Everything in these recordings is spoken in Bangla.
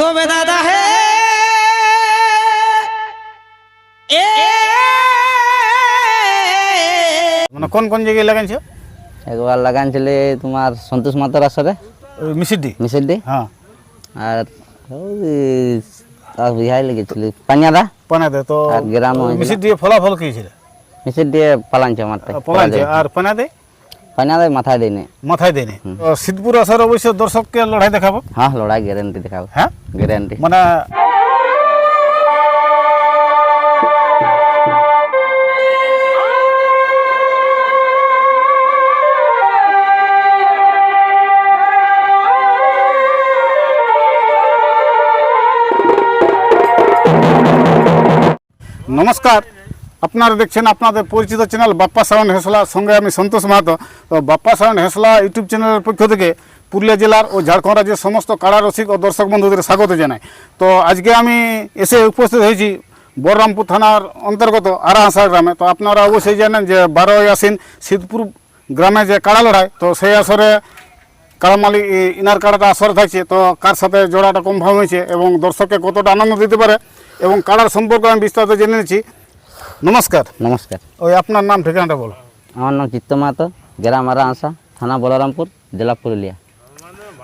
তবে দাদা হে মানে কোন কোন জায়গায় লাগাইছে? একবার লাগানছিলে তোমার সন্তোষ মাতার আসরে। মিসিডি মিসেডি হ্যাঁ। আর তার বিহাই লেগেছিল পানিয়াদা। পানাতে তো আর গ্রাম। মিসিডি ফলাফল কি ছিল মিসেডি পালাঞ্চে মারতে পলাইছে। আর পানাতে পানিয়াদায় মাথায় দেয়নি। মাথায় দেয়নি। সিদ্ধপুর আসার অবশ্য দর্শককে লড়াই দেখাবো? হ্যাঁ লড়াই গ্যারেন্টি দেখাবো। হ্যাঁ? গ্যারেন্টি। মানে নমস্কার। আপনারা দেখছেন আপনাদের পরিচিত চ্যানেল বাপ্পা সাউন্ড হেসলা। সঙ্গে আমি সন্তোষ মাহাতো। তো বাপ্পা সাউন্ড হেসলা ইউটিউব চ্যানেলের পক্ষ থেকে পুরুলিয়া জেলার ও ঝাড়খণ্ড রাজ্যের সমস্ত কারা রসিক ও দর্শক বন্ধুদের স্বাগত জানাই। তো আজকে আমি এসে উপস্থিত হয়েছি বলরামপুর থানার অন্তর্গত আরাহাসা গ্রামে। তো আপনারা অবশ্যই জানেন যে বারোই আসিন সিদ্ধপুর গ্রামে যে কাড়া লড়াই তো সেই আসরে কাড়া মালিক ইনার কাড়াটা আসরে থাকছে। তো কার সাথে জোড়াটা কনফার্ম হয়েছে এবং দর্শককে কতটা আনন্দ দিতে পারে এবং কাড়ার সম্পর্কে আমি বিস্তারিত জেনে নিচ্ছি। নমস্কার। নমস্কার। ওই আপনার নাম ঠিকানাটা বলো। আমার নাম চিত্ত মাহাতো গ্রাম আরাংসা থানা বলরামপুর জেলা পুরুলিয়া।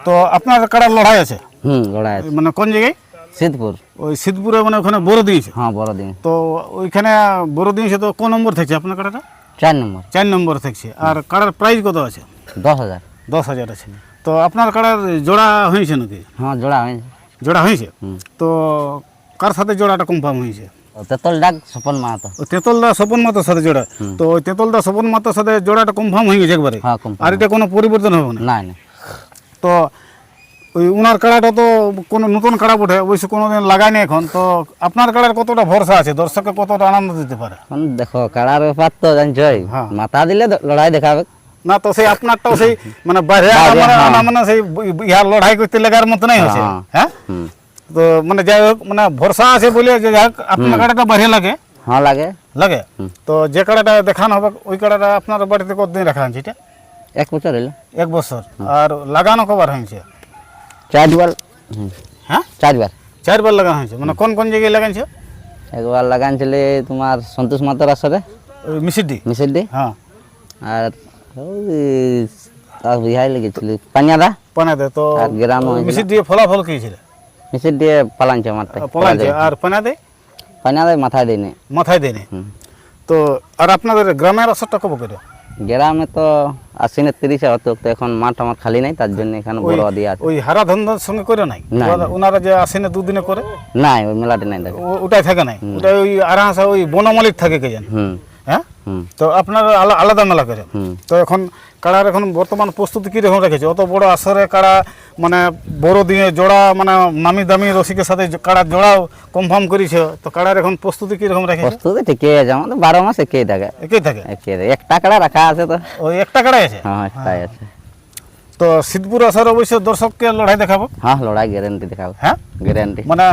তো আপনার কাড়ার লড়াই আছে? হুম লড়াই আছে। মানে কোন জায়গায়? সিদ্ধপুর। ওই সিদ্ধপুরে মানে ওখানে বড় দিয়েছে হ্যাঁ বড় দিন। তো ওইখানে বড় দিয়েছে তো কোন নম্বর থাকছে আপনার কাড়াটা? চার নম্বর। চার নম্বর থাকছে। আর কাড়ার প্রাইস কত আছে? দশ হাজার। দশ হাজার আছে। তো আপনার কাড়ার জোড়া হয়েছে নাকি? হ্যাঁ জোড়া হয়েছে। জোড়া হয়েছে? তো কার সাথে জোড়াটা কনফার্ম হয়েছে? ও তেতল ডাক স্বপন মাহাতো। ও তেতলদা স্বপন মাতার সাথে জোড়া? তো তেতলদা স্বপন মাতার সাথে জোড়াটা কনফার্ম হয়ে গেছে একবারে? হ্যাঁ। আর এটা কোনো পরিবর্তন হবে না? না তো ওই উনার কাড়াটা তো কোনো নতুন কাড়া বটে অবশ্য কোনো দিন লাগায়নি এখন। তো আপনার কাড়ার কতটা ভরসা আছে? দর্শককে কতটা আনন্দ দিতে পারে? দেখো কাড়ার ব্যাপার তো জানছই। হ্যাঁ। মাথা দিলে লড়াই দেখাবে না তো সেই আপনারটাও সেই মানে বাইরে আনা মানে হ্যাঁ। মানে সেই ইহার লড়াই করতে লাগার মতো নাই হচ্ছে হ্যাঁ। হ্যাঁ তো মানে যাই হোক মানে ভরসা আছে বলে যে যাই হোক আপনার কাড়াটা বাইরে লাগে। হ্যাঁ লাগে। লাগে? তো যে কাড়াটা দেখানো হবে ওই কাড়াটা আপনার বাড়িতে কতদিন রাখা হয়েছে এটা? এক বছর হইল এক বছর। আর লাগানো কবার হয়েছে? চারবার। হ্যাঁ? চারবার। চারবার লাগানো হয়েছে। মানে কোন কোন জায়গায় লাগাইছে? একবার লাগানছিলে তোমার সন্তোষ মাতার আসরে। মিসিডি? মিসেডি? হ্যাঁ। আর তার বিহাই লেগেছিল পানিয়াদা। পানাতে তো আর গ্রাম। মিসিডি ফলাফল কি ছিল? মিসেডি পালাঞ্চে মারতে পলাইছে। আর পানাতে পানিয়াদায় মাথায় দেয়নি। মাথায় দেয়নি। তো আর আপনাদের গ্রামের আসরটা কবে করে? গ্রামে তো আশ্বিনের তিরিশে হতো তো এখন মাঠ আমার খালি নাই তার জন্য এখানে বড় দিয়ে আছে। ওই হারা ধন্দার সঙ্গে করে নাই? ওনারা যে আসিনে দুদিনে করে? নাই ওই মেলাটি নাই দেখো। ওটাই থাকে নাই? ওটাই ওই আরামসা ওই বনমালিক থাকে কে জানে? হুম। তো আপনারা আলা- আলাদা মেলা করে। তো এখন কাড়ার এখন বর্তমান প্রস্তুতি কীরকম রেখেছে? অত বড় আসরে কাড়া মানে বড় দিয়ে জোড়া মানে নামি দামি রসিকের সাথে কাড়া জোড়াও কনফার্ম করেছে তো কাড়ার এখন প্রস্তুতি কীরকম রেখেছে? প্রস্তুতি ঠিকই আছে আমাদের বারো মাস একেই থাকে। একই থাকে? একে একটা কাড়া রাখা আছে তো। ওই একটা কাড়াই আছে? হ্যাঁ একটাই আছে। তো সিদ্ধপুর আসার অবশ্য দর্শককে লড়াই দেখাবো? হ্যাঁ লড়াই গ্যারেন্টি দেখাবো। হ্যাঁ? গ্যারেন্টি। মানে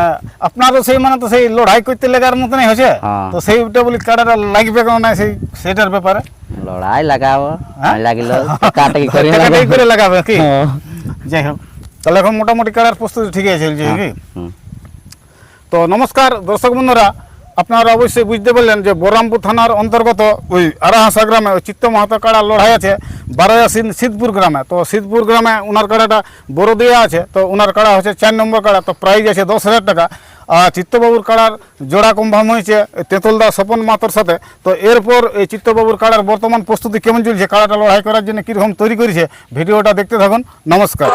আপনারও সেই মানে তো সেই লড়াই করতে লাগার মতনই হয়েছে। হ্যাঁ। তো সেইটা বলি কাড়াটা লাগবে কেন না সেই সেটার ব্যাপারে। লড়াই লাগাবো হ্যাঁ? লাগিল কাটাকি করে টাকাটাই করে লাগাবে কি? হ্যাঁ। যাই হোক তাহলে এখন মোটামুটি কাড়ার প্রস্তুতি ঠিক আছে কি? তো নমস্কার দর্শক বন্ধুরা আপনারা অবশ্যই বুঝতে পারলেন যে বরামপুর থানার অন্তর্গত ওই আরাহাসা গ্রামে ওই চিত্ত মাহাতো কাড়া লড়াই আছে। বারোয়া সিদ্ধপুর গ্রামে। তো সিদ্ধপুর গ্রামে ওনার কাড়াটা বড় দেওয়া আছে, তো ওনার কাড়া হচ্ছে চার নম্বর কাড়া, তো প্রাইজ আছে দশ হাজার টাকা। আর চিত্তবাবুর কাড়ার জোড়া কনফার্ম হয়েছে তেঁতুলদা স্বপন মাতর সাথে। তো এরপর এই চিত্তবাবুর কাড়ার বর্তমান প্রস্তুতি কেমন চলছে, কাড়াটা লড়াই করার জন্য কীরকম তৈরি করেছে, ভিডিওটা দেখতে থাকুন। নমস্কার।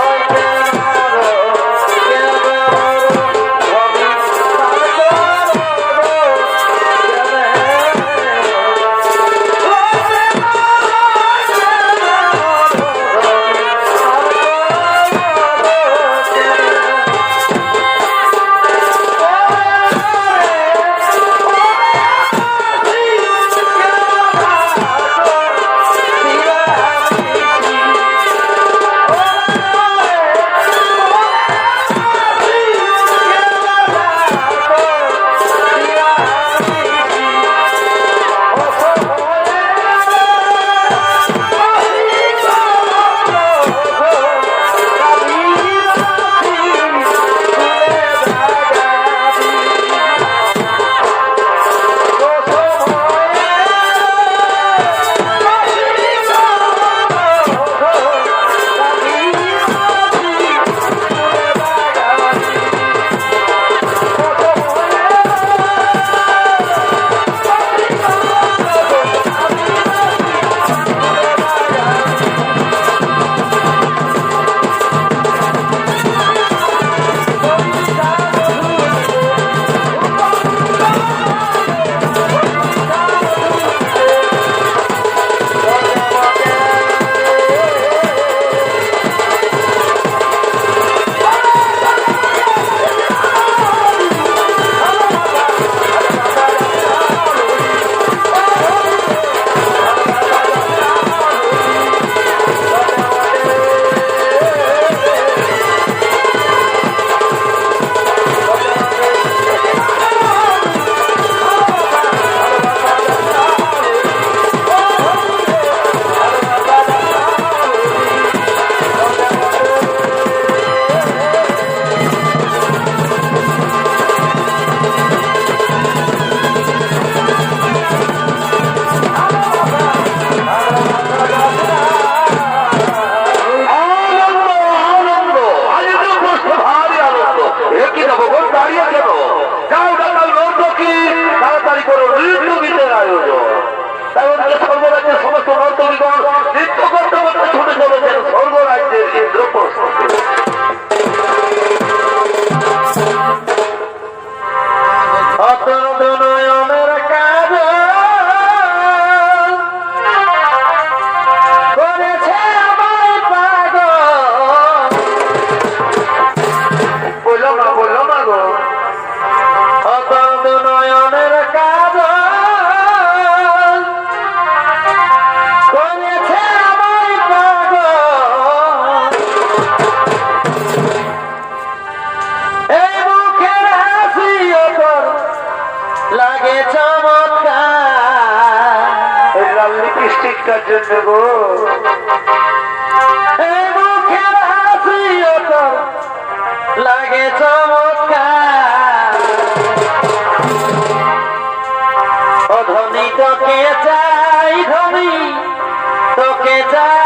লিপস্টিকটার জন্য গো। মুখের হাসি লাগে চমৎকার। ও ধনী তোকে চাই ধনী তোকে চাই।